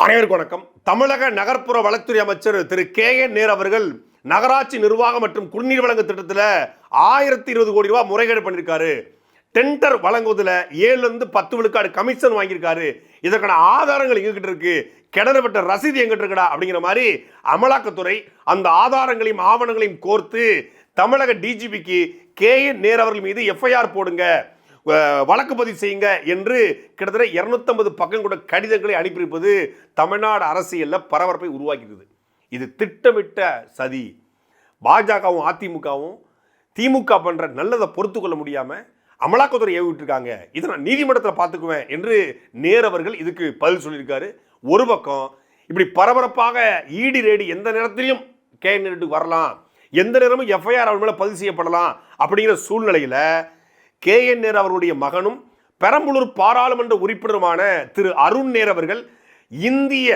அனைவருக்கும் வணக்கம். தமிழக நகர்ப்புற வளத்துறை அமைச்சர் திரு கே என் நேர் அவர்கள் நகராட்சி நிர்வாகம் மற்றும் குடிநீர் வழங்கு திட்டத்தில் ஆயிரத்தி இருபது கோடி ரூபாய் முறைகேடு பண்ணியிருக்காரு டெண்டர் வழங்குவதில் ஏழுலேருந்து பத்து விழுக்காடு கமிஷன் வாங்கியிருக்காரு. இதற்கான ஆதாரங்கள் எங்ககிட்ட இருக்கு? கிணறுபட்ட ரசீது எங்கிட்ட இருக்குடா? அப்படிங்கிற மாதிரி அமலாக்கத்துறை அந்த ஆதாரங்களையும் ஆவணங்களையும் கோர்த்து தமிழக டிஜிபிக்கு கே என் நேர் அவர்கள் மீது எஃப்ஐஆர் போடுங்க. வழக்கு பதிவு செய்யுங்க என்று கிட்டத்தட்ட இரநூத்தம்பது பக்கம் கூட கடிதங்களை அனுப்பியிருப்பது தமிழ்நாடு அரசியலில் பரபரப்பை உருவாக்கியிருக்குது. இது திட்டமிட்ட சதி. பாஜகவும் அதிமுகவும் திமுக பண்ணுற நல்லதை பொறுத்து கொள்ள முடியாமல் அமலாக்கத்துறை ஏவிட்டுருக்காங்க இதை நான் நீதிமன்றத்தில் பார்த்துக்குவேன் என்று நேரவர்கள் இதுக்கு பதில் சொல்லியிருக்காரு. ஒரு பக்கம் இப்படி பரபரப்பாக ஈடி ரேடி எந்த நேரத்திலையும் கே நேரத்துக்கு வரலாம். எந்த நேரமும் எஃப்ஐஆர் அவர் மேலே பதிவு செய்யப்படலாம் அப்படிங்கிற சூழ்நிலையில் கே என் நேர் அவருடைய மகனும் பெரம்பலூர் பாராளுமன்ற உறுப்பினருமான திரு அருண் நேர் அவர்கள் இந்திய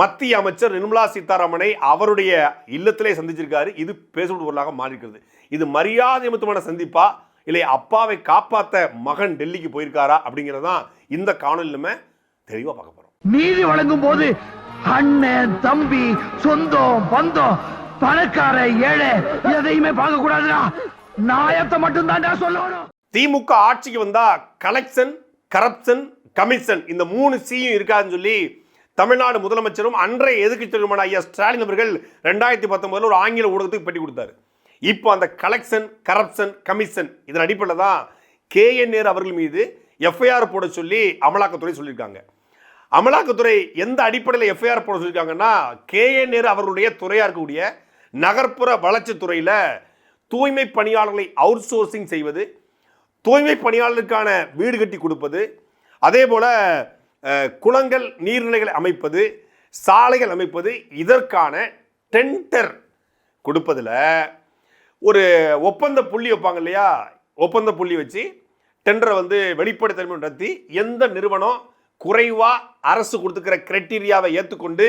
மத்திய அமைச்சர் நிர்மலா சீதாராமனை அவருடைய இல்லத்திலே சந்திச்சிருக்காரு. இது பேசுபடு பொருளாக மாறியிருக்கிறது. இது மரியாதை நிமித்தமான சந்திப்பா? இல்லை அப்பாவை காப்பாத்த மகன் டெல்லிக்கு போயிருக்காரா? அப்படிங்கறதுதான் இந்த காணொலி நம்ம தெளிவாக பார்க்க போறோம். நீதி வழங்கும் போது அண்ணன் தம்பி சொந்தம் பந்தம் பணக்கார ஏழை எதையுமே பார்க்க கூடாதுடா நாயத்தை மட்டும் தான்டா சொல்லணும். திமுக ஆட்சிக்கு வந்தா கலெக்ஷன் கரப்ஷன் கமிஷன் இந்த மூணு சியும் இருக்காதுன்னு சொல்லி தமிழ்நாடு முதலமைச்சரும் அன்றைய எதிர்க்கட்சி தலைவருமான ஐயா ஸ்டாலின் அவர்கள் ரெண்டாயிரத்தி பத்தொன்பதில் ஒரு ஆங்கில ஊடகத்துக்கு பெட்டி கொடுத்தாரு. இப்போ அந்த கலெக்ஷன் கரப்ஷன் கமிஷன் இதன் அடிப்படையில் தான் கே என் அவர்கள் மீது எஃப்ஐஆர் போட சொல்லி அமலாக்கத்துறை சொல்லியிருக்காங்க. அமலாக்கத்துறை எந்த அடிப்படையில் எஃப்ஐஆர் போட சொல்லியிருக்காங்கன்னா கே என் அவர்களுடைய துறையாக இருக்கக்கூடிய நகர்ப்புற வளர்ச்சித்துறையில் தூய்மை பணியாளர்களை அவுட் சோர்சிங் செய்வது தூய்மை பணியாளருக்கான வீடு கட்டி கொடுப்பது அதே போல் குளங்கள் நீர்நிலைகளை அமைப்பது சாலைகள் அமைப்பது இதற்கான டெண்டர் கொடுப்பதில் ஒரு ஒப்பந்த புள்ளி வைப்பாங்க இல்லையா? ஒப்பந்த புள்ளி வச்சு டெண்டரை வந்து வெளிப்படைத்தன்மை நடத்தி எந்த நிறுவனம் குறைவாக அரசு கொடுத்துக்கிற கிரைட்டீரியாவை ஏற்றுக்கொண்டு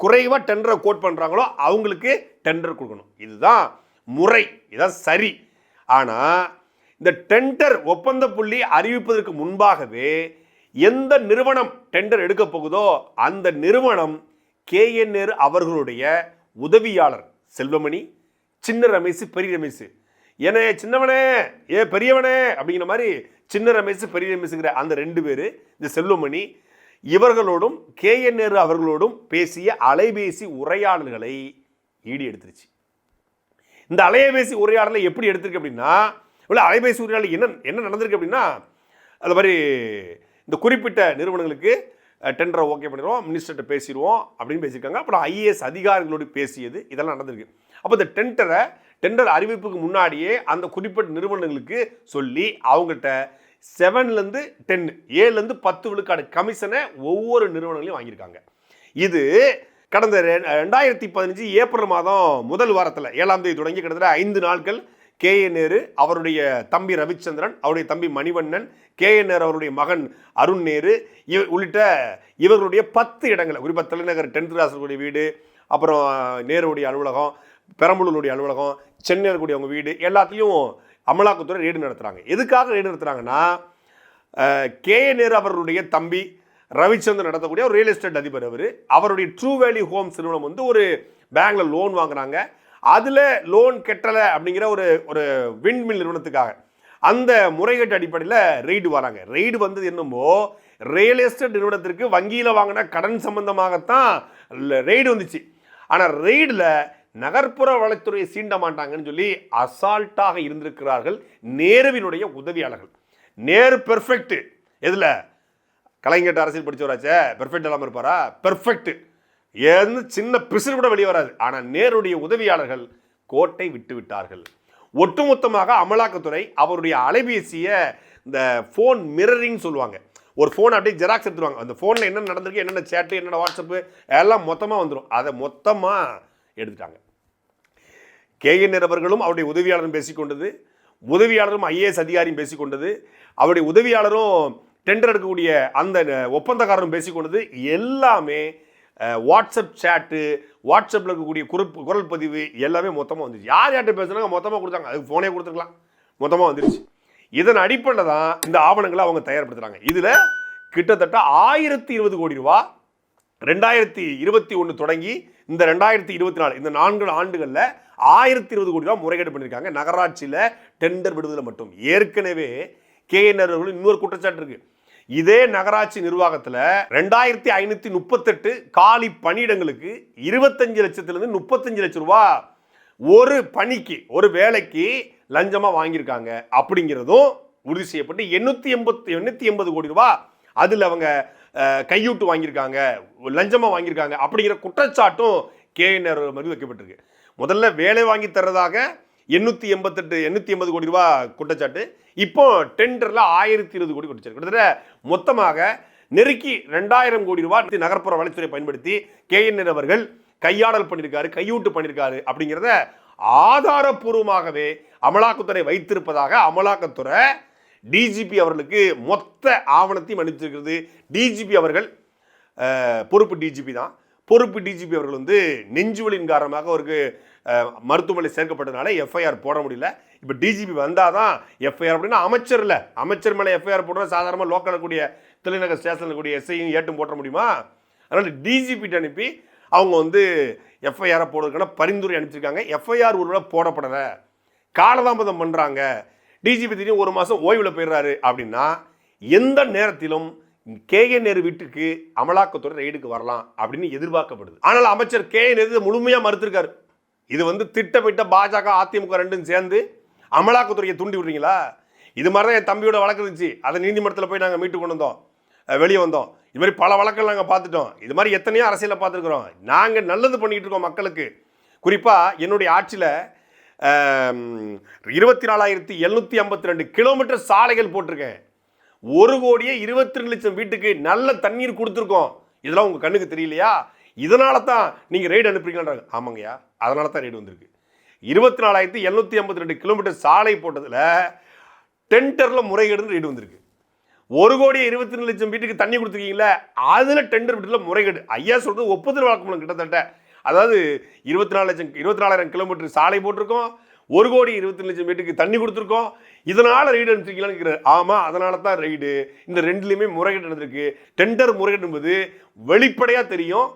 குறைவாக டெண்டரை கோட் பண்ணுறாங்களோ அவங்களுக்கு டெண்டர் கொடுக்கணும். இதுதான் முறை இதுதான் சரி. ஆனால் இந்த டெண்டர் ஒப்பந்த புள்ளி அறிவிப்பதற்கு முன்பாகவே எந்த நிறுவனம் டெண்டர் எடுக்க போகுதோ அந்த நிறுவனம் கேஎன்ஆர் அவர்களுடைய உதவியாளர் செல்வமணி சின்ன ரமேஷ் பெரிய ரமேஷ். ஏனே சின்னவனே ஏ பெரியவனே அப்படிங்கிற மாதிரி சின்ன ரமேஷ் பெரிய ரமேஷுங்கிற அந்த ரெண்டு பேர் இந்த செல்வமணி இவர்களோடும் கேஎன்ஆர் அவர்களோடும் பேசிய அலைபேசி உரையாடல்களை ஈடு எடுத்துருச்சு இந்த அலைபேசி உரையாடலை எப்படி எடுத்திருக்கு அப்படின்னா இல்லை அலைபேசி உரையாடல் என்ன என்ன நடந்திருக்கு அப்படின்னா அது மாதிரி இந்த குறிப்பிட்ட நிறுவனங்களுக்கு டெண்டரை ஓகே பண்ணிடுவோம் மினிஸ்டர்கிட்ட பேசிடுவோம் அப்படின்னு பேசியிருக்காங்க. அப்புறம் ஐஏஎஸ் அதிகாரிகளோடு பேசியது இதெல்லாம் நடந்திருக்கு. அப்போ இந்த டெண்டரை டெண்டர் அறிவிப்புக்கு முன்னாடியே அந்த குறிப்பிட்ட நிறுவனங்களுக்கு சொல்லி அவங்ககிட்ட செவன்லேருந்து டென் ஏழுலேருந்து பத்து விழுக்காடு கமிஷனை ஒவ்வொரு நிறுவனங்களையும் வாங்கியிருக்காங்க. இது கடந்த ரெ- ரெண்டாயிரத்தி பதினஞ்சு ஏப்ரல் மாதம் முதல் வாரத்தில் ஏழாம் தேதி தொடங்கி கிட்டத்தட்ட ஐந்து நாட்கள் கே ஏ நேரு அவருடைய தம்பி ரவிச்சந்திரன் அவருடைய தம்பி மணிவண்ணன் கே ஏ நேரு அவருடைய மகன் அருண் நேரு இவ உள்ளிட்ட இவர்களுடைய பத்து இடங்களை குறிப்பாக தலைநகர் டென்த் ராசருடைய வீடு அப்புறம் நேருடைய அலுவலகம் பெரம்பலூருடைய அலுவலகம் சென்னையில் இருக்கக்கூடிய அவங்க வீடு எல்லாத்தையும் அமலாக்கத்துறை ரெய்டு நடத்துகிறாங்க எதுக்காக ரெய்டு நடத்துகிறாங்கன்னா கே நேரு அவர்களுடைய தம்பி ரவிச்சந்திரன் நடத்தக்கூடிய ஒரு ரியல் எஸ்டேட் அதிபர் அவர் அவருடைய ட்ரூ வேலி ஹோம்ஸ் நிறுவனம் வந்து ஒரு பேங்கில் லோன் வாங்குறாங்க. அதில் லோன் கெட்டலை அப்படிங்கிற ஒரு ஒரு விண்மில் நிறுவனத்துக்காக. அந்த முறைகேட்டு அடிப்படையில் ரெய்டு வராங்க. ரெய்டு வந்தது என்னமோ ரியல் எஸ்டேட் நிறுவனத்திற்கு வங்கியில் வாங்கின கடன் சம்பந்தமாகத்தான் ரெய்டு வந்துச்சு. ஆனால் ரெய்டில் நகர்ப்புற வளத்துறையை சீண்ட மாட்டாங்கன்னு சொல்லி அசால்ட்டாக இருந்திருக்கிறார்கள் நேருவினுடைய உதவியாளர்கள். நேரு பெர்ஃபெக்ட் எதில்? கலைஞர் அரசியல் படிச்சவராச்சே. பெர்ஃபெக்ட் இல்லாமல் இருப்பாரா? பெர்ஃபெக்ட் ஏன்னு சின்ன பிசிறு கூட வெளியே வராது. ஆனால் நேருடைய உதவியாளர்கள் கோட்டை விட்டு விட்டார்கள் ஒட்டுமொத்தமாக அமலாக்கத்துறை அவருடைய அலைபேசியை இந்த ஃபோன் மிரரிங் சொல்லுவாங்க. ஒரு ஃபோன் அப்படியே ஜெராக்ஸ் எடுத்துருவாங்க. அந்த ஃபோனில் என்னென்ன நடந்திருக்கு என்னென்ன சேட்டு என்னென்ன வாட்ஸ்அப்பு எல்லாம் மொத்தமாக வந்துடும் அதை மொத்தமாக எடுத்துட்டாங்க. கேஎன்ஆர் அவர்களும் அவருடைய உதவியாளரும் பேசிக்கொண்டது உதவியாளரும் ஐஏஎஸ் அதிகாரியும் பேசிக்கொண்டது அவருடைய உதவியாளரும் டெண்டர் எடுக்கக்கூடிய அந்த ஒப்பந்தக்காரரும் பேசிக்கொண்டது எல்லாமே வாட்ஸ்அப் சேட்டு வாட்ஸ்அப்பில் இருக்கக்கூடிய குரல் குரல் பதிவு எல்லாமே மொத்தமாக வந்துச்சு யார் யார்கிட்ட பேசுனாங்க? மொத்தமாக கொடுத்தாங்க. அதுக்கு ஃபோனே கொடுத்துருக்கலாம். மொத்தமாக வந்துருச்சு. இதன் அடிப்படையில் தான் இந்த ஆவணங்களை அவங்க தயார்படுத்துகிறாங்க இதில் கிட்டத்தட்ட ஆயிரத்தி இருபது கோடி ரூபா ரெண்டாயிரத்தி இருபத்தி ஒன்று தொடங்கி இந்த ரெண்டாயிரத்தி இருபத்தி நாலு இந்த நான்கு ஆண்டுகளில் ஆயிரத்தி இருபது கோடி ரூபா முறைகேடு பண்ணியிருக்காங்க. நகராட்சியில் டெண்டர் விடுதலை மட்டும். ஏற்கனவே கேஎன்ஆர் இன்னொரு குற்றச்சாட்டு இருக்குது இதே நகராட்சி நிர்வாகத்தில் ரெண்டாயிரத்தி ஐநூற்றி முப்பத்தெட்டு காலி பணியிடங்களுக்கு இருபத்தஞ்சு லட்சத்திலிருந்து முப்பத்தஞ்சு லட்சம் ரூபா ஒரு பணிக்கு ஒரு வேலைக்கு லஞ்சமாக வாங்கியிருக்காங்க அப்படிங்கிறதும் உறுதி செய்யப்பட்டு எண்ணூற்றி எண்பத்தி எண்ணூற்றி எண்பது கோடி ரூபா அதில் அவங்க கையூட்டு வாங்கியிருக்காங்க லஞ்சமாக வாங்கியிருக்காங்க அப்படிங்கிற குற்றச்சாட்டும் கேஎன்ஆர் மாதிரி வைக்கப்பட்டிருக்கு. முதல்ல வேலை வாங்கி தர்றதாக எண்ணூற்றி எண்பத்தெட்டு எண்ணூற்றி எண்பது கோடி ரூபா குற்றச்சாட்டு. இப்போ டெண்டரில் ஆயிரத்தி இருபது கோடி குற்றச்சாட்டு. கிட்டத்தட்ட மொத்தமாக நெருக்கி ரெண்டாயிரம் கோடி ரூபா நகர்ப்புற வளர்ச்சித்துறை பயன்படுத்தி கேஎன்ஆர் அவர்கள் கையாடல் பண்ணியிருக்காரு கையூட்டு பண்ணியிருக்காரு அப்படிங்கிறத ஆதாரப்பூர்வமாகவே அமலாக்கத்துறை வைத்திருப்பதாக அமலாக்கத்துறை டிஜிபி அவர்களுக்கு மொத்த ஆவணத்தையும் அனுப்பிச்சிருக்கிறது. டிஜிபி அவர்கள் பொறுப்பு டிஜிபி தான். பொறுப்பு டிஜிபி அவர்கள் வந்து நெஞ்சுவலின் காரணமாக அவருக்கு மருத்துவமனை சேர்க்கப்பட்டதுனால எஃப்ஐஆர் போட முடியல. இப்போ டிஜிபி வந்தால் தான் எஃப்ஐஆர் அப்படின்னா அமைச்சர் இல்லை. அமைச்சர் மேலே எஃப்ஐஆர் போடுறது சாதாரணமாக லோக்கலில் கூடிய தலைநகர் ஸ்டேஷனில் கூடிய எஸ்ஐயும் ஏட்டும் போட்ட முடியுமா? அதனால் டிஜிபிட்ட அனுப்பி அவங்க வந்து எஃப்ஐஆரை போடுறதுக்கான பரிந்துரை அனுப்பிச்சிருக்காங்க. எஃப்ஐஆர் ஒருவேளை போடப்படலை. காலதாமதம் பண்ணுறாங்க டிஜிபி திடீர்னு ஒரு மாதம் ஓய்வில் போயிடுறாரு அப்படின்னா எந்த நேரத்திலும் கேஎன்ஏர் நேரு வீட்டுக்கு அமலாக்கத்துறை ரெய்டுக்கு வரலாம் அப்படின்னு எதிர்பார்க்கப்படுது. ஆனால் அமைச்சர் கேஎன்ஏர் நேரு முழுமையாக மறுத்திருக்காரு. இது வந்து திட்டமிட்ட பாஜக அதிமுக ரெண்டும் சேர்ந்து அமலாக்கத்துறையை தூண்டி விடுறீங்களா? இது மாதிரி தான் என் தம்பியோட வழக்கு இருந்துச்சு. அதை நீதிமன்றத்தில் போய் நாங்கள் மீட்டு கொண்டு வந்தோம். வெளியே வந்தோம். இது மாதிரி பல வழக்கங்கள் நாங்கள் பார்த்துட்டோம். இது மாதிரி எத்தனையோ அரசியலை பார்த்துருக்குறோம். நாங்கள் நல்லது பண்ணிக்கிட்டு இருக்கோம் மக்களுக்கு. குறிப்பாக என்னுடைய ஆட்சியில் இருபத்தி நாலாயிரத்தி எழுநூற்றி ஐம்பத்தி ரெண்டு கிலோமீட்டர் சாலைகள் போட்டிருக்கேன். ஒரு கோடியே இருபத்தி ரெண்டு லட்சம் வீட்டுக்கு நல்ல தண்ணீர் கொடுத்துருக்கோம். இதெல்லாம் உங்கள் கண்ணுக்கு தெரியலையா? இதனால தான் நீங்கள் ரைடு அனுப்புறீங்கன்றாங்க. ஆமாங்கய்யா. அதனால தான் ரைடு வந்திருக்கு. இருபத்தி நாலாயிரத்தி எழுநூற்றி ஐம்பத்தி ரெண்டு கிலோமீட்டர் சாலை போட்டதில் டெண்டரில் முறைகேடுன்னு ரைடு வந்திருக்கு. ஒரு கோடி இருபத்தி ரெண்டு லட்சம் வீட்டுக்கு தண்ணி கொடுத்துருக்கீங்களே அதில் டெண்டர் வீட்டில் முறைகேடு. ஐயா சொல்கிறது ஒப்புதல் வழக்கம் கிட்டத்தட்ட. அதாவது இருபத்தி நாலு லட்சம் இருபத்தி நாலாயிரம் கிலோமீட்டர் சாலை போட்டிருக்கோம். ஒரு கோடி இருபத்தி லட்சம் வீட்டுக்கு தண்ணி கொடுத்துருக்கோம். இதனால் ரைடு அனுப்பிச்சிருக்கீங்களான்னு ஆமாம் அதனால தான் ரைடு இந்த ரெண்டுலேயுமே முறைகேடு நடந்திருக்கு. டெண்டர் முறைகேடு என்பது வெளிப்படையாக தெரியும்.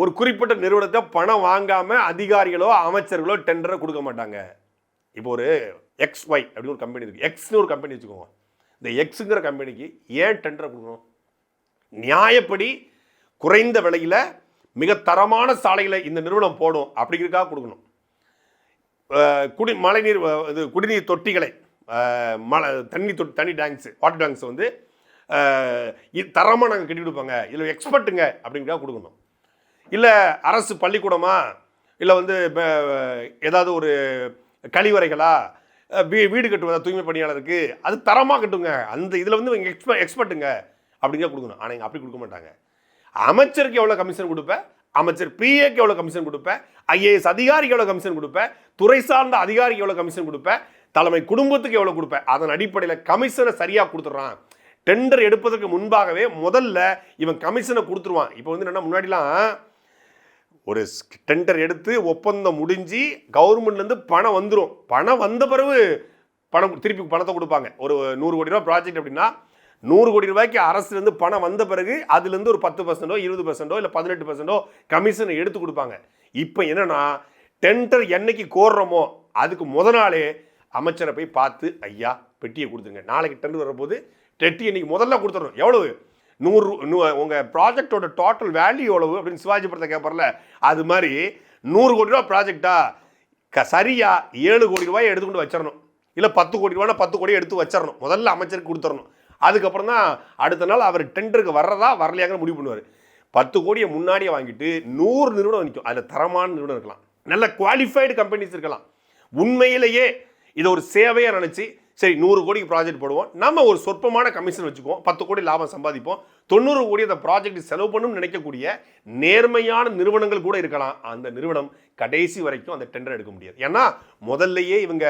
ஒரு குறிப்பிட்ட நிறுவனத்தை பணம் வாங்காமல் அதிகாரிகளோ அமைச்சர்களோ டெண்டரை கொடுக்க மாட்டாங்க. இப்போ ஒரு எக்ஸ் ஒய் அப்படின்னு ஒரு கம்பெனி இருக்குது எக்ஸ்னு ஒரு கம்பெனி வச்சுக்கோங்க. இந்த எக்ஸுங்கிற கம்பெனிக்கு ஏன் டெண்டரை கொடுக்கணும்? நியாயப்படி குறைந்த விலையில் மிக தரமான சாலைகளை இந்த நிறுவனம் போடும். அப்படிங்கிறதுக்காக கொடுக்கணும். குடி மழைநீர் இது குடிநீர் தொட்டிகளை மழை தண்ணி தொட்டி தண்ணி டேங்க்ஸு வாட்டர் டேங்க்ஸ் வந்து இது தரமாக நாங்கள் கட்டி கொடுப்போங்க. இதில் எக்ஸ்பர்ட்டுங்க அப்படிங்கிறதுக்காக கொடுக்கணும். இல்லை அரசு பள்ளிக்கூடமா இல்லை வந்து ஏதாவது ஒரு கழிவறைகளா வீ வீடு கட்டுவதா தூய்மை பணியாளருக்கு அது தரமாக கட்டுங்க. அந்த இதில் வந்து இவங்க எக்ஸ்ப எக்ஸ்பர்ட்டுங்க அப்படிங்கிற கொடுக்கணும். ஆனால் இங்கே அப்படி கொடுக்க மாட்டாங்க. அமைச்சருக்கு எவ்வளோ கமிஷன் கொடுப்பேன் அமைச்சர் பிஏக்கு எவ்வளோ கமிஷன் கொடுப்பேன் ஐஏஎஸ் அதிகாரிக்கு எவ்வளோ கமிஷன் கொடுப்பேன் துறை சார்ந்த அதிகாரிக்கு எவ்வளோ கமிஷன் கொடுப்பேன் தலைமை குடும்பத்துக்கு எவ்வளோ கொடுப்பேன் அதன் அடிப்படையில் கமிஷனை சரியாக கொடுத்துட்றான். டெண்டர் எடுப்பதற்கு முன்பாகவே முதல்ல இவன் கமிஷனை கொடுத்துருவான். இப்போ வந்து என்னென்னா முன்னாடிலாம் ஒரு டெண்டர் எடுத்து ஒப்பந்தம் முடிஞ்சு கவர்மெண்ட்லேருந்து பணம் வந்துடும் பணம் வந்த பிறகு பணம் திருப்பி பணத்தை கொடுப்பாங்க. ஒரு நூறு கோடி ரூபா ப்ராஜெக்ட் அப்படின்னா நூறு கோடி ரூபாய்க்கு அரசுலேருந்து பணம் வந்த பிறகு அதுலேருந்து ஒரு பத்து பர்சன்டோ இருபது பர்சன்டோ இல்லை பதினெட்டு பர்சன்டோ கமிஷன் எடுத்து கொடுப்பாங்க. இப்போ என்னென்னா டெண்டர் என்னைக்கு கோர்றோமோ அதுக்கு முத நாளே அமைச்சரை போய் பார்த்து ஐயா பெட்டியை கொடுத்துருங்க. நாளைக்கு டெண்டர் வரும்போது டெட்டி இன்னைக்கு முதல்ல கொடுத்துடணும். எவ்வளவு? நூறு நூ- உங்க ப்ராஜெக்டோட டோட்டல் வேல்யூ எவ்வளவு? அப்படின்னு சிவாஜி படத்தை கேட்பார்ல அது மாதிரி நூறு கோடி ரூபா ப்ராஜெக்டா க சரியா ஏழு கோடி ரூபாய் எடுத்துக்கொண்டு வச்சிடணும். இல்லை பத்து கோடி ரூபாய் பத்து கோடி எடுத்து வச்சிடணும். முதல்ல அமைச்சருக்கு கொடுத்துடணும். அதுக்கப்புறம் தான் அடுத்த நாள் அவர் டெண்டருக்கு வர்றதா வரலையாங்க முடிவு பண்ணுவார். பத்து கோடியை முன்னாடியே வாங்கிட்டு நூறு நிறுவனம் நிற்கும் அதில் தரமான நிறுவனம் இருக்கலாம். நல்ல குவாலிஃபைடு கம்பெனிஸ் இருக்கலாம். உண்மையிலேயே இதை ஒரு சேவையாக நினச்சி சரி நூறு கோடிக்கு ப்ராஜெக்ட் போடுவோம். நம்ம ஒரு சொற்பமான கமிஷன் வச்சுக்குவோம். பத்து கோடி லாபம் சம்பாதிப்போம். தொண்ணூறு கோடி அந்த ப்ராஜெக்ட் செலவு பண்ணணும்னு நினைக்கக்கூடிய நேர்மையான நிறுவனங்கள் கூட இருக்கலாம். அந்த நிறுவனம் கடைசி வரைக்கும் அந்த டெண்டர் எடுக்க முடியாது. ஏன்னா முதல்லையே இவங்க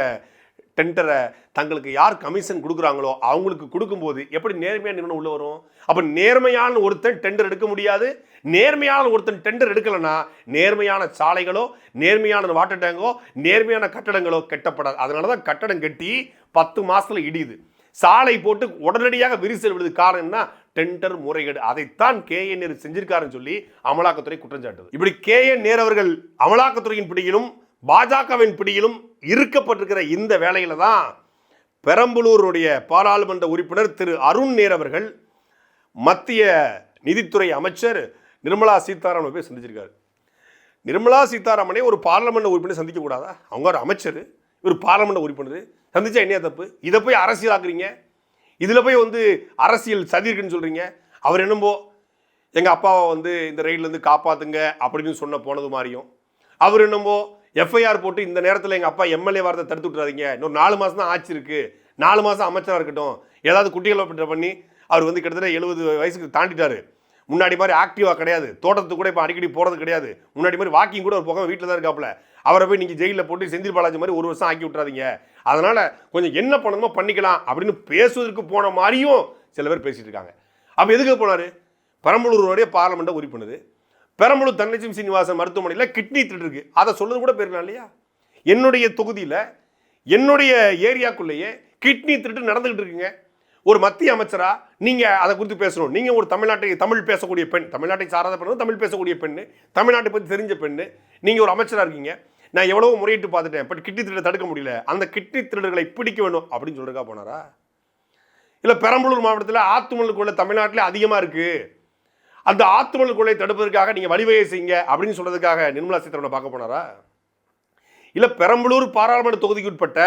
டெண்டரை தங்களுக்கு யார் கமிஷன் கொடுக்குறாங்களோ அவங்களுக்கு கொடுக்கும்போது எப்படி நேர்மையான நிறுவனம் உள்ள வரும்? அப்போ நேர்மையான ஒருத்தன் டெண்டர் எடுக்க முடியாது. நேர்மையான ஒருத்தன் டெண்டர் எடுக்கலைன்னா நேர்மையான சாலைகளோ நேர்மையான வாட்டர் டேங்கோ நேர்மையான கட்டடங்களோ கட்டப்படாது. அதனால தான் கட்டடம் கட்டி பத்து மாதத்தில் இடியுது. சாலை போட்டு உடனடியாக விரிசல் விடுது காரணம் என்ன டெண்டர் முறைகேடு. அதைத்தான் கே என் நேரு செஞ்சிருக்காருன்னு சொல்லி அமலாக்கத்துறை குற்றம் சாட்டுது. இப்படி கே என் நேர் அவர்கள் அமலாக்கத்துறையின் பிடியிலும் பாஜகவின் பிடியிலும் இருக்கப்பட்டிருக்கிற இந்த வேலையில் தான் பெரம்பலூருடைய பாராளுமன்ற உறுப்பினர் திரு அருண் நேர் அவர்கள் மத்திய நிதித்துறை அமைச்சர் நிர்மலா சீதாராமனை போய் சந்திச்சிருக்காரு. நிர்மலா சீதாராமனே ஒரு பாராளுமன்ற உறுப்பினர் சந்திக்க கூடாதா? அவங்க ஒரு அமைச்சர் ஒரு பாராளுமன்ற உறுப்பினர். சந்திச்சா என்ன தப்பு? இதை போய் அரசியலாக்குறீங்க? இதில் போய் வந்து அரசியல் சதி இருக்குன்னு சொல்கிறீங்க அவர் என்னமோ எங்கள் அப்பாவை வந்து இந்த ரயிலேருந்து காப்பாற்றுங்க அப்படின்னு சொன்ன போனது மாதிரியும். அவர் என்னமோ எஃப்ஐஆர் போட்டு இந்த நேரத்தில் எங்கள் அப்பா எம்எல்ஏ வார்த்தை தடுத்து விட்றாதீங்க இன்னொரு நாலு மாதம் தான் ஆச்சு இருக்குது நாலு மாதம் அமைச்சராக இருக்கட்டும். ஏதாவது குட்டிகளை பண்ணி அவர் வந்து கிட்டத்தட்ட எழுபது வயசுக்கு தாண்டிட்டாரு. முன்னாடி மாதிரி ஆக்டிவாக கிடையாது. தோட்டத்துக்கு கூட இப்போ அடிக்கடி போகிறது கிடையாது. முன்னாடி மாதிரி வாக்கிங் கூட ஒரு பக்கம் வீட்டில் தான் இருக்காப்புல. அவரை போய் நீங்கள் ஜெயிலில் போட்டு செந்தில் பாலாஜி மாதிரி ஒரு வருஷம் ஆக்கி விட்றாதீங்க அதனால் கொஞ்சம் என்ன பண்ணணுமோ பண்ணிக்கலாம் அப்படின்னு பேசுவதற்கு போன மாதிரியும் சில பேர் பேசிகிட்டு இருக்காங்க. அப்போ எதுக்கு போனார்? பெரம்பலூருடைய பார்லமெண்ட்டை உறுப்பினர். பெரம்பலூர் தனலட்சுமி சீனிவாசன் மருத்துவமனையில் கிட்னி திட்டு இருக்கு. அதை சொல்றது கூட போயிருக்கலாம் இல்லையா? என்னுடைய தொகுதியில் என்னுடைய ஏரியாக்குள்ளேயே கிட்னி திருட்டு நடந்துகிட்டு இருக்குங்க. ஒரு மத்திய அமைச்சரா நீங்க அதை குறித்து பேசணும். நீங்க ஒரு தமிழ்நாட்டை தமிழ் பேசக்கூடிய பெண் தமிழ்நாட்டை சாராத பெண் தமிழ் பேசக்கூடிய பெண்ணு தமிழ்நாட்டை பற்றி தெரிஞ்ச பெண்ணு நீங்க ஒரு அமைச்சரா இருக்கீங்க. நான் எவ்வளவோ முறையிட்டு பார்த்துட்டேன் பட் கிட்னி திருட்டை தடுக்க முடியல. அந்த கிட்னி திருடர்களை பிடிக்க வேணும் அப்படின்னு சொல்லிருக்கா போனாரா? இல்லை பெரம்பலூர் மாவட்டத்தில் ஆத்துமலுக்குள்ள தமிழ்நாட்டிலே தமிழ்நாட்டில் இருக்குது அந்த ஆத்துமல்லு தடுப்பதற்காக நீங்க வழிவகை செய்யுங்க அப்படின்னு சொல்றதுக்காக நிர்மலா சீதாராமனை பார்க்க போனாரா? இல்ல பெரம்பலூர் பாராளுமன்ற தொகுதிக்கு உட்பட்ட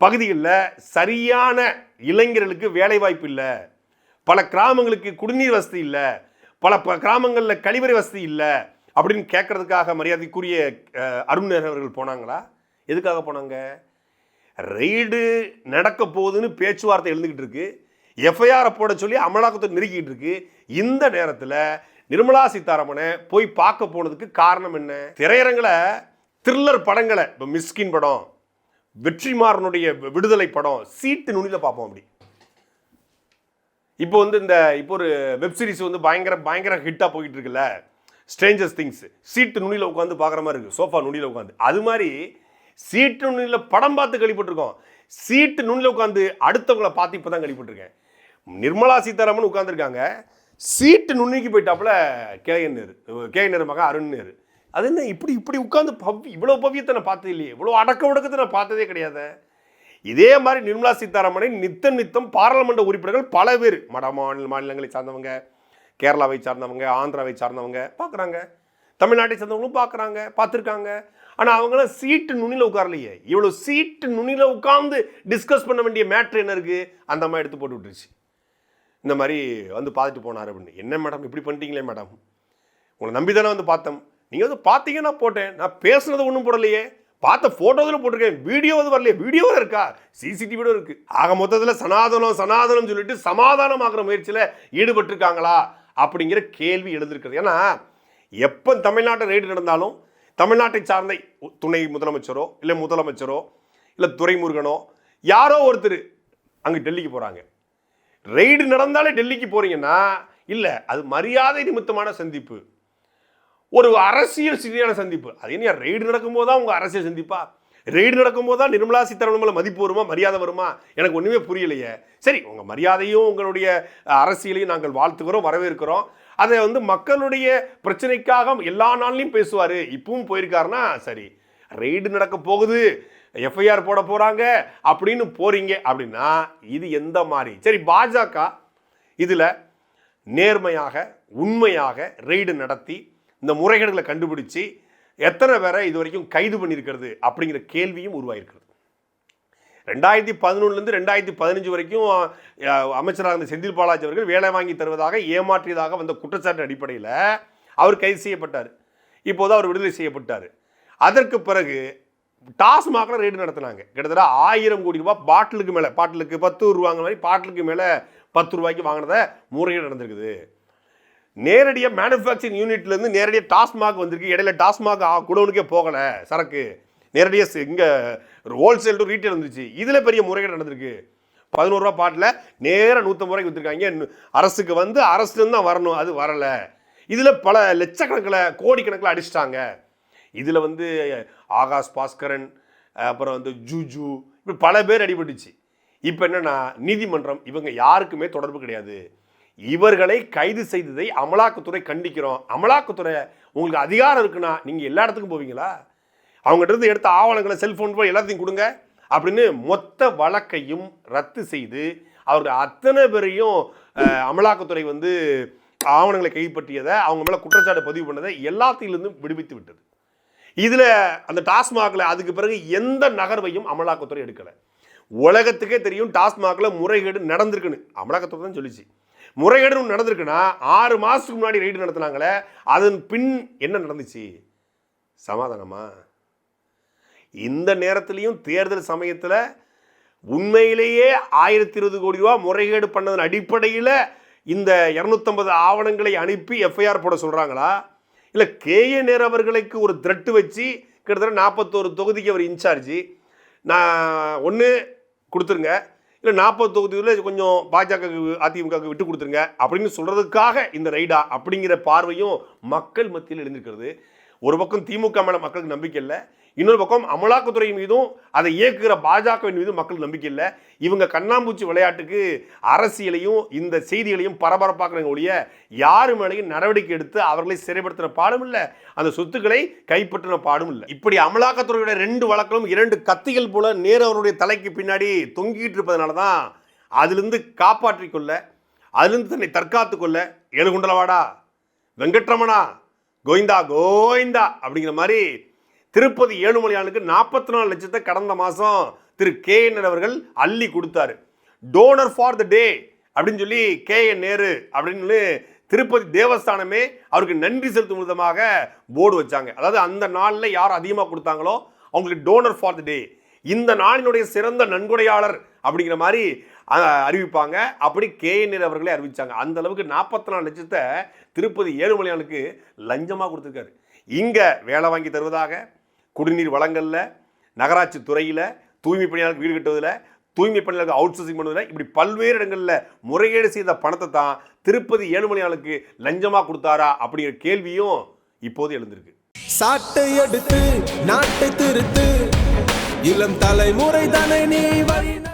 பகுதிகளில் சரியான இளைஞர்களுக்கு வேலை வாய்ப்பு இல்லை பல கிராமங்களுக்கு குடிநீர் வசதி இல்லை பல ப- கிராமங்களில் கழிவறை வசதி இல்லை அப்படின்னு கேட்கறதுக்காக மரியாதைக்குரிய அஹ், அருண் அவர்கள் போனாங்களா? எதுக்காக போனாங்க? ரெய்டு நடக்க போகுதுன்னு பேச்சுவார்த்தை எழுந்துக்கிட்டு இருக்கு. எஃப்ஐஆரை போட சொல்லி அமலாக்கத்தை நெருக்கிட்டு இருக்கு. இந்த நேரத்தில் நிர்மலா சீதாராமனை போய் பார்க்க போனதுக்கு காரணம் என்ன? திரையரங்கில் த்ரில்லர் படங்களை இப்போ மிஸ்கின் படம் வெற்றிமாறனுடைய விடுதலை படம் சீட்டு நுனியில் பார்ப்போம் அப்படி. இப்போ வந்து இந்த இப்போ ஒரு வெப் சீரிஸ் வந்து பயங்கர பயங்கர ஹிட்டாக போயிட்டு இருக்குல்ல? ஸ்ட்ரேஞ்சர்ஸ் திங்ஸ் சீட்டு நுனியில் உட்காந்து பார்க்குற மாதிரி இருக்குது சோஃபா நுனியில் உட்காந்து அது மாதிரி சீட்டு நுனியில் படம் பார்த்து கழிப்பட்டிருக்கோம். சீட்டு நுனியில் உட்காந்து அடுத்தவங்கள பார்த்து இப்போ தான் கழிப்பட்டிருக்கேன். நிர்மலா சீதாராமன் உட்காந்துருக்காங்க சீட்டு நுண்ணுக்கி போயிட்டாப்புல கேஎன் நேரு கேஎன் மகா அருண் நேரு. அது என்ன இப்படி இப்படி உட்காந்து பவ் இவ்வளோ பவ்யத்தை நான் பார்த்தது இல்லையே. இவ்வளோ அடக்க ஒடுக்கத்தை நான் பார்த்ததே கிடையாது. இதே மாதிரி நிர்மலா சீதாராமனை நித்தம் நித்தம் பாராளுமன்ற உறுப்பினர்கள் பல பேர் வட மாநில மாநிலங்களை சார்ந்தவங்க கேரளாவை சார்ந்தவங்க ஆந்திராவை சார்ந்தவங்க பார்க்குறாங்க. தமிழ்நாட்டை சார்ந்தவங்களும் பார்க்குறாங்க பார்த்துருக்காங்க. ஆனால் அவங்களாம் சீட்டு நுனியில் உட்காரலையே. இவ்வளோ சீட்டு நுனியில் உட்காந்து டிஸ்கஸ் பண்ண வேண்டிய மேட்ரு என்ன இருக்குது அந்த மாதிரி எடுத்து போட்டு விட்டுருச்சு. இந்த மாதிரி வந்து பார்த்துட்டு போனார் அப்படின்னு. என்ன மேடம்? இப்படி பண்ணிட்டீங்களே மேடம். உங்களை நம்பி தானே வந்து பார்த்தோம். நீங்கள் வந்து பார்த்தீங்கன்னா போட்டேன். நான் பேசுனது ஒன்றும் போடலையே. பார்த்த ஃபோட்டோவில் போட்டிருக்கேன். வீடியோ வந்து வரலையே. வீடியோவில் இருக்கா? சிசிடிவியோட இருக்குது ஆக மொத்தத்தில் சனாதனம் சனாதனம் சொல்லிட்டு சமாதானமாக்குற முயற்சியில் ஈடுபட்டிருக்காங்களா? அப்படிங்கிற கேள்வி எழுந்திருக்கிறது. ஏன்னா எப்போ தமிழ்நாட்டை ரைடு நடந்தாலும் தமிழ்நாட்டை சார்ந்த துணை முதலமைச்சரோ இல்லை முதலமைச்சரோ இல்லை துரைமுருகனோ யாரோ ஒருத்தர் அங்கே டெல்லிக்கு போகிறாங்க ரெய்டு நடந்தாலே டெல்லிக்கு போகிறீங்கன்னா இல்லை அது மரியாதை நிமித்தமான சந்திப்பு. ஒரு அரசியல் சிதியான சந்திப்பு. அது என்ன ரெய்டு நடக்கும்போது தான் உங்கள் அரசியல் சந்திப்பா? ரெய்டு நடக்கும்போது தான் நிர்மலா சீதாராமன் மதிப்பு வருமா மரியாதை வருமா? எனக்கு ஒன்றுமே புரியலையே. சரி உங்கள் மரியாதையும் உங்களுடைய அரசியலையும் நாங்கள் வாழ்த்துக்கிறோம் வரவேற்கிறோம். அதை வந்து மக்களுடைய பிரச்சனைக்காக எல்லா நாள்லையும் பேசுவார். இப்பவும் போயிருக்காருன்னா சரி ரெய்டு நடக்க போகுது. எஃப்ஐஆர் போட போகிறாங்க அப்படின்னு போகிறீங்க அப்படின்னா இது எந்த மாதிரி? சரி பாஜக இதில் நேர்மையாக உண்மையாக ரெய்டு நடத்தி இந்த முறைகேடுகளை கண்டுபிடிச்சு எத்தனை பேரை இது வரைக்கும் கைது பண்ணியிருக்கிறது அப்படிங்கிற கேள்வியும் உருவாயிருக்கிறது. ரெண்டாயிரத்தி பதினொன்றுலேருந்து ரெண்டாயிரத்தி பதினஞ்சு வரைக்கும் அமைச்சராக இருந்த செந்தில் பாலாஜி அவர்கள் வேலை வாங்கி தருவதாக ஏமாற்றியதாக வந்த குற்றச்சாட்டு அடிப்படையில் அவர் கைது செய்யப்பட்டார். இப்போது அவர் விடுதலை செய்யப்பட்டார். அதற்கு பிறகு டாஸ்மாகில் ரெய்டு நடத்தினாங்க. கிட்டத்தட்ட ஆயிரம் கோடி ரூபாய் பாட்டிலுக்கு மேலே பாட்டிலுக்கு பத்து ரூபாங்க மாதிரி பாட்டிலுக்கு மேலே பத்து ரூபாய்க்கு வாங்கினத முறைகேடு நடந்திருக்குது. நேரடியாக மேனுஃபேக்சரிங் யூனிட்லேருந்து நேரடியாக டாஸ்மாக் வந்திருக்கு. இடையில டாஸ்மாக் குடோனுக்கே போகலை சரக்கு. நேரடியாக இங்கே ஹோல்சேல் டு ரீட்டைல் வந்துருச்சு. இதில் பெரிய முறைகேடு நடந்திருக்கு. பதினோருவா பாட்டில் நேராக நூற்றம்பது ரூபாய்க்கு விற்றுருக்காங்க அரசுக்கு வந்து அரசுலேருந்து தான் வரணும். அது வரலை. இதில் பல லட்சக்கணக்கில் கோடிக்கணக்கில் அடிச்சிட்டாங்க. இதில் வந்து ஆகாஷ் பாஸ்கரன் அப்புறம் வந்து ஜூஜு இப்படி பல பேர் அடிபட்டுச்சு. இப்போ என்னென்னா நீதிமன்றம் இவங்க யாருக்குமே தொடர்பு கிடையாது. இவர்களை கைது செய்ததை அமலாக்கத்துறை கண்டிக்கிறோம். அமலாக்கத்துறை உங்களுக்கு அதிகாரம் இருக்குன்னா நீங்கள் எல்லா இடத்துக்கும் போவீங்களா? அவங்ககிட்ட இருந்து எடுத்த ஆவணங்களை செல்ஃபோன் போய் எல்லாத்தையும் கொடுங்க அப்படின்னு மொத்த வழக்கையும் ரத்து செய்து அவர்கள் அத்தனை பேரையும் அமலாக்கத்துறை வந்து ஆவணங்களை கைப்பற்றியதை அவங்க மேலே குற்றச்சாட்டு பதிவு பண்ணதை எல்லாத்திலிருந்தும் விடுவித்து விட்டது. இதில் அந்த டாஸ்மாகில் அதுக்கு பிறகு எந்த நகர்வையும் அமலாக்கத்துறை எடுக்கலை. உலகத்துக்கே தெரியும் டாஸ்மாகில் முறைகேடு நடந்திருக்குன்னு. அமலாக்கத்துறை தான் சொல்லிச்சு. முறைகேடு நடந்திருக்குன்னா ஆறு மாதத்துக்கு முன்னாடி ரைடு நடத்துனாங்களே அதன் பின் என்ன நடந்துச்சு? சமாதானமா? இந்த நேரத்திலையும் தேர்தல் சமயத்தில் உண்மையிலேயே ஆயிரத்தி இருபது கோடி ரூபா முறைகேடு பண்ணதன் அடிப்படையில் இந்த இரநூத்தம்பது ஆவணங்களை அனுப்பி எஃப்ஐஆர் போட சொல்கிறாங்களா இல்லை கேஏ நேர் அவர்களுக்கு ஒரு த்ரெட்டு வச்சு கிட்டத்தட்ட நாற்பத்தோரு தொகுதிக்கு அவர் இன்சார்ஜி. நான் ஒன்று கொடுத்துருங்க. இல்லை நாற்பது தொகுதியில் கொஞ்சம் பாஜக அதிமுகவுக்கு விட்டு கொடுத்துருங்க அப்படின்னு சொல்கிறதுக்காக இந்த ரைடா அப்படிங்கிற பார்வையும் மக்கள் மத்தியில் எழுந்திருக்கிறது. ஒரு பக்கம் திமுக மேலே மக்களுக்கு நம்பிக்கை இல்லை இன்னொரு பக்கம் அமலாக்கத்துறை மீதும் அதை இயக்குகிற பாஜகவின் மீதும் மக்கள் நம்பிக்கை இல்லை. இவங்க கண்ணாம்பூச்சி விளையாட்டுக்கு அரசியலையும் இந்த செய்திகளையும் பரபரப்பாக்குறாங்க ஒழிய யாரு மேலேயும் நடவடிக்கை எடுத்து அவர்களை சிறைப்படுத்தின பாடும் இல்லை. அந்த சொத்துக்களை கைப்பற்றின பாடும் இல்லை. இப்படி அமலாக்கத்துறையோட ரெண்டு வழக்கிலும் இரண்டு கத்திகள் போல நேரு அவருடைய தலைக்கு பின்னாடி தொங்கிட்டு இருப்பதனால தான் அதிலிருந்து காப்பாற்றிக்கொள்ள அதிலிருந்து தன்னை தற்காத்து கொள்ள ஏழுகுண்டலவாடா? வெங்கட்ரமணா? கோவிந்தா கோவிந்தா அப்படிங்கிற மாதிரி திருப்பதி ஏழுமலையானுக்கு நாற்பத்தி நாலு லட்சத்தை கடந்த மாதம் திரு கே என் அவர்கள் அள்ளி கொடுத்தாரு. டோனர் ஃபார் த டே அப்படின்னு சொல்லி கே என் நேரு அப்படின்னு திருப்பதி தேவஸ்தானமே அவருக்கு நன்றி செலுத்தும் விதமாக போர்டு வச்சாங்க. அதாவது அந்த நாளில் யார் அதிகமாக கொடுத்தாங்களோ அவங்களுக்கு டோனர் ஃபார் த டே இந்த நாளினுடைய சிறந்த நன்கொடையாளர் அப்படிங்கிற மாதிரி அறிவிப்பாங்க. அப்படி கே என் அவர்களே அறிவிச்சாங்க. அந்த அளவுக்கு நாற்பத்தி நாலு லட்சத்தை திருப்பதி ஏழுமலையானுக்கு லஞ்சமாக கொடுத்துருக்காரு. இங்கே வேலை வாங்கி தருவதாக குடிநீர் வளங்களில் நகராட்சி துறையில் தூய்மை பணியாளர்கள் வீடு கட்டுவதில் தூய்மை பணியாளர்கள் அவுட் சோர்சிங் பண்ணுவதில் இப்படி பல்வேறு இடங்களில் முறைகேடு செய்த பணத்தை தான் திருப்பதி ஏழுமலையாளுக்கு லஞ்சமாக கொடுத்தாரா அப்படிங்கிற கேள்வியும் இப்போது எழுந்திருக்கு. சாட்டை எடுத்து நாட்டை திருத்து இளம் தலைமுறை தானே நீ